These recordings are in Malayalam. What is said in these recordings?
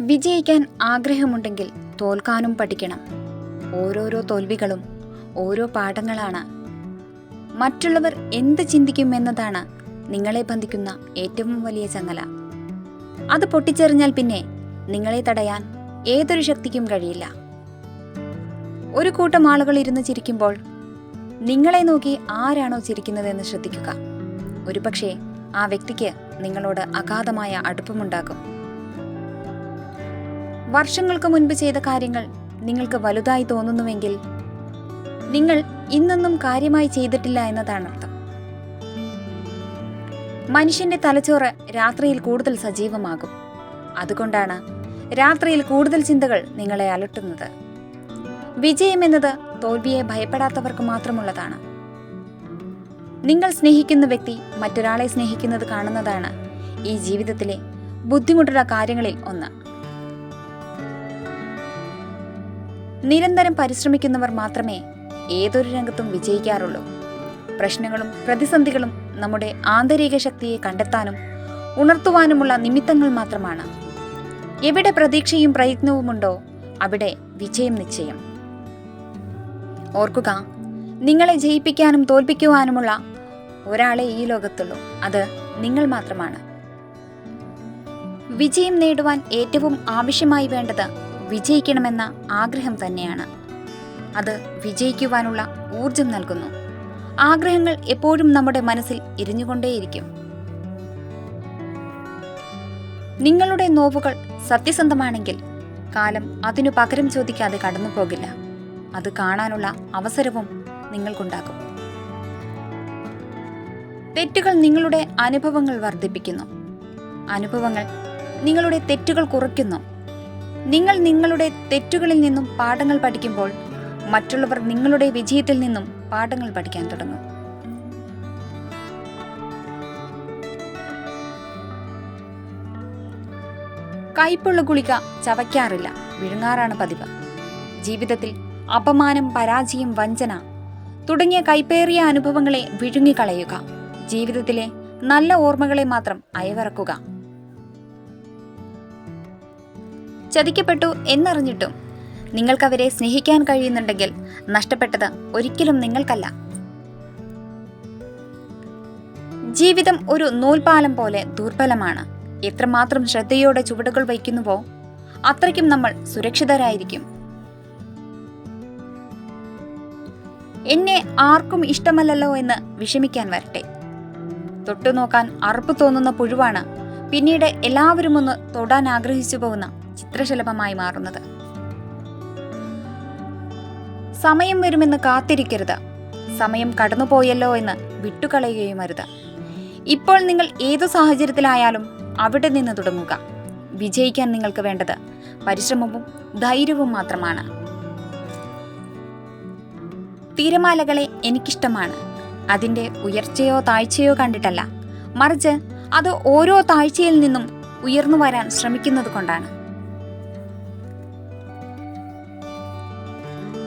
വിജയിക്കാൻ ആഗ്രഹമുണ്ടെങ്കിൽ തോൽക്കാനും പഠിക്കണം. ഓരോരോ തോൽവികളും ഓരോ പാഠങ്ങളാണ്. മറ്റുള്ളവർ എന്ത് ചിന്തിക്കും എന്നതാണ് നിങ്ങളെ ബന്ധിക്കുന്ന ഏറ്റവും വലിയ ചങ്ങല. അത് പൊട്ടിച്ചെറിഞ്ഞാൽ പിന്നെ നിങ്ങളെ തടയാൻ ഏതൊരു ശക്തിക്കും കഴിയില്ല. ഒരു കൂട്ടം ആളുകൾ ഇരുന്ന് ചിരിക്കുമ്പോൾ നിങ്ങളെ നോക്കി ആരാണോ ചിരിക്കുന്നതെന്ന് ശ്രദ്ധിക്കുക. ഒരുപക്ഷെ ആ വ്യക്തിക്ക് നിങ്ങളോട് അഗാധമായ അടുപ്പമുണ്ടാകും. വർഷങ്ങൾക്ക് മുൻപ് ചെയ്ത കാര്യങ്ങൾ നിങ്ങൾക്ക് വലുതായി തോന്നുന്നുവെങ്കിൽ നിങ്ങൾ ഇന്നൊന്നും കാര്യമായി ചെയ്തിട്ടില്ല എന്നതാണ് അർത്ഥം. മനുഷ്യന്റെ തലച്ചോറ് രാത്രിയിൽ കൂടുതൽ സജീവമാകും. അതുകൊണ്ടാണ് രാത്രിയിൽ കൂടുതൽ ചിന്തകൾ നിങ്ങളെ അലട്ടുന്നത്. വിജയം എന്നത് തോൽവിയെ ഭയപ്പെടാത്തവർക്ക് മാത്രമുള്ളതാണ്. നിങ്ങൾ സ്നേഹിക്കുന്ന വ്യക്തി മറ്റൊരാളെ സ്നേഹിക്കുന്നത് കാണുന്നതാണ് ഈ ജീവിതത്തിലെ ബുദ്ധിമുട്ടുള്ള കാര്യങ്ങളിൽ ഒന്ന്. നിരന്തരം പരിശ്രമിക്കുന്നവർ മാത്രമേ ഏതൊരു രംഗത്തും വിജയിക്കാറുള്ളൂ. പ്രശ്നങ്ങളും പ്രതിസന്ധികളും നമ്മുടെ ആന്തരിക ശക്തിയെ കണ്ടെത്താനും ഉണർത്തുവാനുമുള്ള നിമിത്തങ്ങൾ മാത്രമാണ്. എവിടെ പ്രതീക്ഷയും പ്രയത്നവുമുണ്ടോ അവിടെ വിജയം നിശ്ചയം. ഓർക്കുക നിങ്ങളെ ജയിപ്പിക്കാനും തോൽപ്പിക്കുവാനുമുള്ള ഒരാളെ ഈ ലോകത്തുള്ളൂ. അത് നിങ്ങൾ മാത്രമാണ്. വിജയം നേടുവാൻ ഏറ്റവും ആവശ്യമായി വേണ്ടത് വിജയിക്കണമെന്ന ആഗ്രഹം തന്നെയാണ്. അത് വിജയിക്കുവാനുള്ള ഊർജം നൽകുന്നു. ആഗ്രഹങ്ങൾ എപ്പോഴും നമ്മുടെ മനസ്സിൽ ഇരിഞ്ഞുകൊണ്ടേയിരിക്കും. നിങ്ങളുടെ നോവുകൾ സത്യസന്ധമാണെങ്കിൽ കാലം അതിനു പകരം ചോദിക്കാതെ കടന്നു പോകില്ല അത് കാണാനുള്ള അവസരവും നിങ്ങൾക്കുണ്ടാകും. തെറ്റുകൾ നിങ്ങളുടെ അനുഭവങ്ങൾ വർദ്ധിപ്പിക്കുന്നു. അനുഭവങ്ങൾ നിങ്ങളുടെ തെറ്റുകൾ കുറയ്ക്കുന്നു. നിങ്ങൾ നിങ്ങളുടെ തെറ്റുകളിൽ നിന്നും പാഠങ്ങൾ പഠിക്കുമ്പോൾ മറ്റുള്ളവർ നിങ്ങളുടെ വിജയത്തിൽ നിന്നും പാഠങ്ങൾ പഠിക്കാൻ തുടങ്ങും. കയ്പുള്ള ഗുളിക ചവയ്ക്കാറില്ല വിഴുങ്ങാറാണ് പതിവ്. ജീവിതത്തിൽ അപമാനം പരാജയം വഞ്ചന തുടങ്ങിയ കൈപ്പേറിയ അനുഭവങ്ങളെ വിഴുങ്ങിക്കളയുക. ജീവിതത്തിലെ നല്ല ഓർമ്മകളെ മാത്രം അയവിറക്കുക. ചതിക്കപ്പെട്ടു എന്നറിഞ്ഞിട്ടും നിങ്ങൾക്കവരെ സ്നേഹിക്കാൻ കഴിയുന്നുണ്ടെങ്കിൽ നഷ്ടപ്പെട്ടത് ഒരിക്കലും നിങ്ങൾക്കല്ല. ജീവിതം ഒരു നൂൽപാലം പോലെ ദുർബലമാണ്. എത്രമാത്രം ശ്രദ്ധയോടെ ചുവടുകൾ വയ്ക്കുന്നുവോ അത്രയ്ക്കും നമ്മൾ സുരക്ഷിതരായിരിക്കും. എന്നെ ആർക്കും ഇഷ്ടമല്ലല്ലോ എന്ന് വിഷമിക്കാൻ വരട്ടെ. തൊട്ടുനോക്കാൻ അറുപ്പ് തോന്നുന്ന പുഴുവാണ് പിന്നീട് എല്ലാവരും ഒന്ന് തൊടാൻ ആഗ്രഹിച്ചു പോകുന്ന ചിത്രശലഭമായി മാറുന്നത്. സമയം വരുമെന്ന് കാത്തിരിക്കരുത്. സമയം കടന്നുപോയല്ലോ എന്ന് വിട്ടുകളയുകയും അരുത് ഇപ്പോൾ നിങ്ങൾ ഏതു സാഹചര്യത്തിലായാലും അവിടെ നിന്ന് തുടങ്ങുക. വിജയിക്കാൻ നിങ്ങൾക്ക് വേണ്ടത് പരിശ്രമവും ധൈര്യവും മാത്രമാണ്. തിരമാലകളെ എനിക്കിഷ്ടമാണ്. അതിന്റെ ഉയർച്ചയോ താഴ്ചയോ കണ്ടിട്ടല്ല. മറിച്ച് അത് ഓരോ താഴ്ചയിൽ നിന്നും ഉയർന്നു വരാൻ ശ്രമിക്കുന്നത് കൊണ്ടാണ്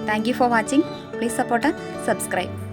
thank you for watching please support subscribe